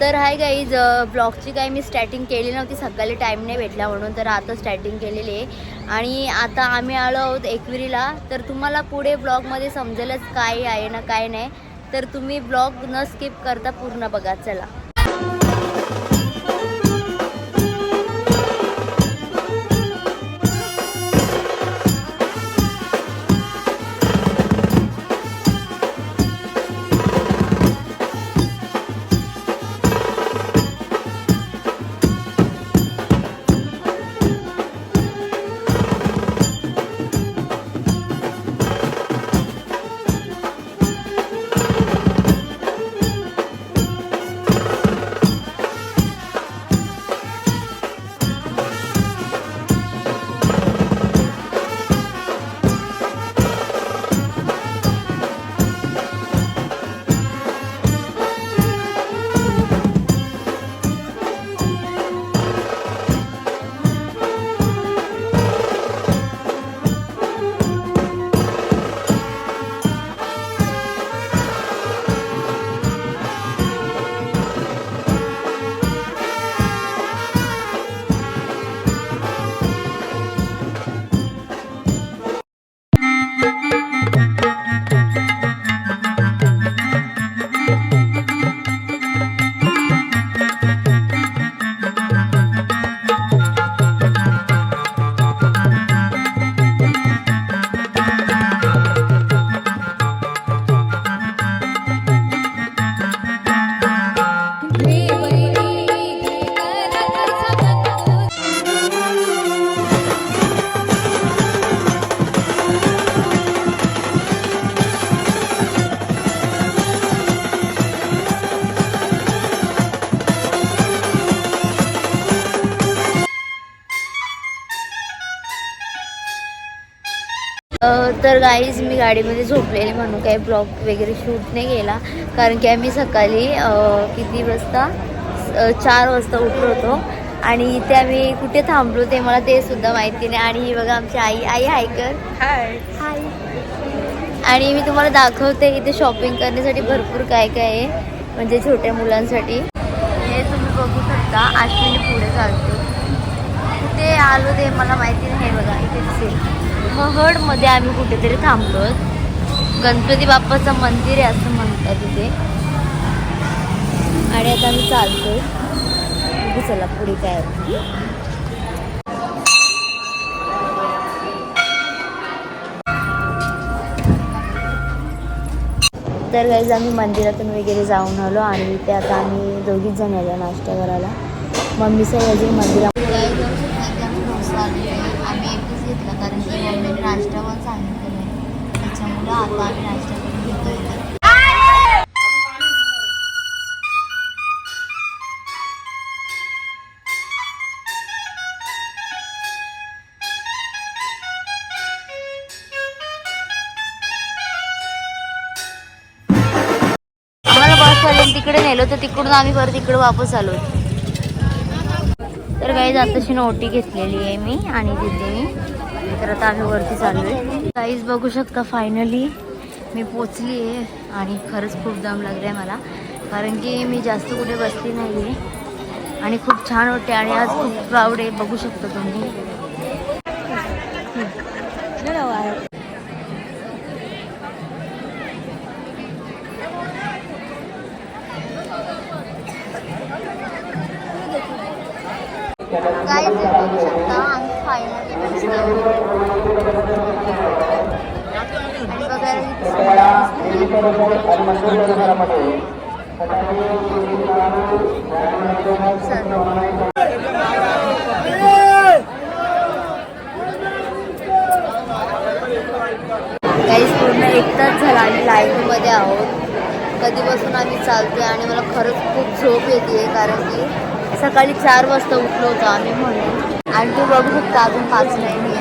तर hi guys ब्लॉगची काही मी starting केली नव्हती सकाळी टाईम नाही भेटला म्हणून तर आता स्टार्टिंग केलेली आहे. आणि आता आम्ही आलो आहोत एकविरीला. तर तुम्हाला पुढे ब्लॉगमध्ये समजेलच काय आहे ना काय नाही. तर तुम्ही ब्लॉग न स्किप करता पूर्ण बघा चला. तर गाईज मी गाडीमध्ये झोपलेली म्हणून काही ब्लॉग वगैरे शूट नाही केला. कारण की आम्ही सकाळी किती वाजता? चार वाजता उठलो होतो. आणि इथे आम्ही कुठे थांबलो ते मला ते सुद्धा माहिती नाही. आणि ही बघा आमची आई. आई हाय कर हाय हाय आणि मी तुम्हाला दाखवते इथे शॉपिंग करण्यासाठी भरपूर काय काय आहे. म्हणजे छोट्या मुलांसाठी. हे तुम्ही बघू शकता. आश्विनी पुढे चालते. कुठे आलो ते मला माहिती नाही. हे बघा इथे दिसेल. महडमध्ये आम्ही कुठेतरी थांबलो गणपती बाप्पाचं मंदिर आहे असं म्हणतात तिथे. आणि आता आम्ही चालतो चला पुढे काय तर गाईज आम्ही मंदिरातून वगैरे जाऊन आलो आणि इथे आता आम्ही दोघीच जण आलो नाश्ता करायला. मम्मीचं अजून मंदिरात आम्ही एकच घेतला कारण की सांगितलं त्याच्यामुळं आता आम्ही नाश्ता घेतोय तिकडे नेलो तर तिकडून आम्ही परत तिकडे वापस आलो. तर काही आताशी नोटी घेतलेली आहे मी आणि तिथे मी तर आता आम्ही वरती चाललो आहे काहीच बघू शकता फायनली मी पोचली आहे आणि खरंच खूप दम लागला आहे मला. कारण की मी जास्त कुठे बसली नाही आहे आणि खूप छान वाटते आणि आज खूप प्राऊड आहे. बघू शकता तुम्ही. काहीच बघू शकता फायनली पूर्ण एक तास झाला आणि लाईनमध्ये आहोत. कधीपासून आम्ही चालते आणि मला खरंच खूप झोप येते कारण की सकाळी चार वाजता उठलो होतो आम्ही म्हणून. आणि तू बघू शकता अजून पाच नाही मी.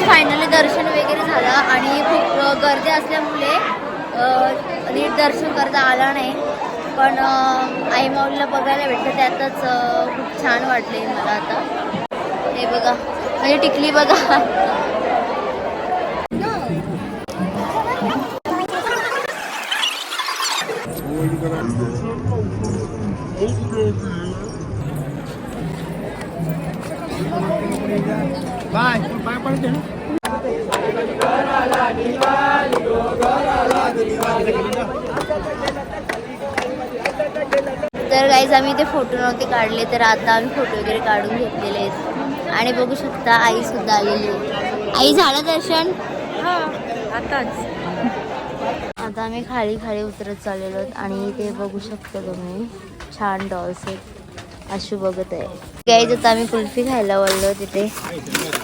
फायनली दर्शन वगैरे असल्यामुळे अं, नीट दर्शन करता आलं नाही. पण आई माऊलीला बघायला भेटलं त्यातच खूप छान वाटले मला आता. हे बघा म्हणजे टिकली बघा. बाय बाय पडते ना. तर गाईज आम्ही ते फोटो नव्हते काढले तर आता आम्ही फोटो वगैरे काढून घेतलेले आहेत. आणि बघू शकता आई सुद्धा आलेली आहे. आई झालं दर्शन? आताच. आता आम्ही खाली खाली उतरत चाललेलो आहोत आणि ते बघू शकता तुम्ही छान डॉल्स आहेत. आशू बघत आहे. गाईज आता आम्ही कुल्फी खायला वळलो तिथे.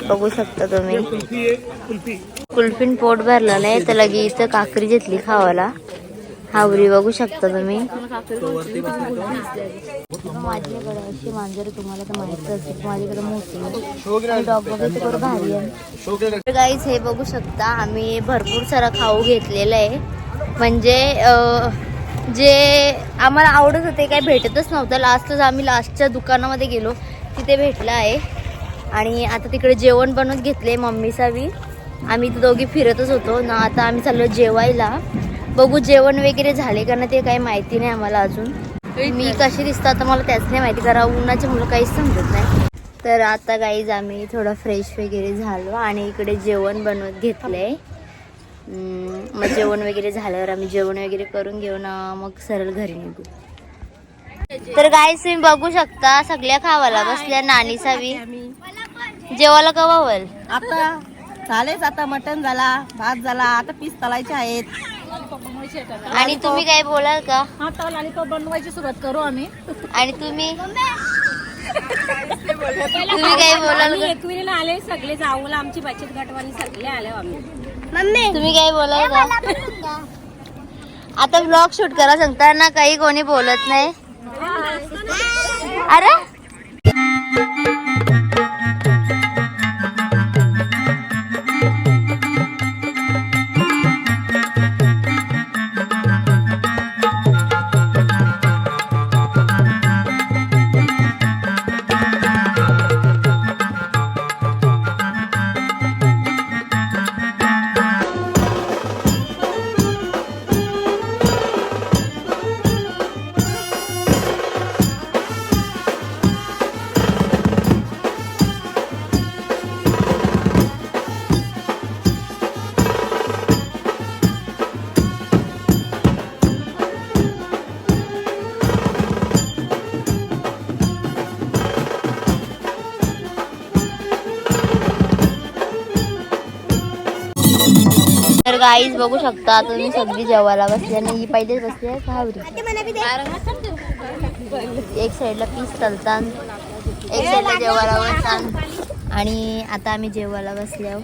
बघू शकता तुम्ही. कुल्फीन पोट भरलं नाही तर लगे इथं काकरी घेतली खावाला. हावरी बघू शकता तुम्ही. माझ्याकडे अशी मांजर तुम्हाला तर माहीत असेल माझ्याकडे मोठी डॉग बघायचं भारी आहे. गाईज हे बघू शकता आम्ही भरपूर सारा खाऊ घेतलेला आहे. म्हणजे जे आम्हाला आवडत होते काही भेटतच नव्हतं. लास्टच आम्ही लास्टच्या दुकानामध्ये गेलो तिथे भेटलं आहे. आणि आता तिकडे जेवण बनवत घेतले मम्मीचा बी आम्ही इथे दोघी फिरतच होतो. ना आता आम्ही चाललो जेवायला. बघू जेवण वगैरे झाले का ना ते काही माहिती नाही आम्हाला अजून. मी कशी दिसतं आता मला त्याच नाही माहिती कारण उन्हाच्या मुलं काहीच समजत नाही. तर आता गाईज आम्ही थोडं फ्रेश वगैरे झालो आणि इकडे जेवण बनवत घेतलंय. हम्म, मग जेवण वगैरे झाल्यावर आम्ही जेवण वगैरे करून घेऊन मग सरळ घरी निघू. तर गाईज तुम्ही बघू शकता सगळ्या खावाला बसल्या नानी सावी. जेवायला कवावल आता झालेच आता मटन झाला भात झाला आता पीस तलायचे आहेत. आणि तुम्ही काय बोलाल का? हा तल आणि तो बनवायची सुरुवात करू आम्ही. आणि तुम्ही? तुम्ही काय बोलाल का? एकविरीला आले सगळे जाऊला आमची बचत गटवाली सगळे आले आम्ही. तुम्ही काय बोलाल का? आता ब्लॉग शूट करा सांगताना काही कोणी बोलत नाही. अरे? गाईज बघू शकता तुम्ही सगळी जेवायला बसली आणि ही पहिलेच बसली आहे घाबरी एक साईडला पीस चालतात एक साईडला जेवायला बसतात आणि आता आम्ही जेवायला बसले आहोत.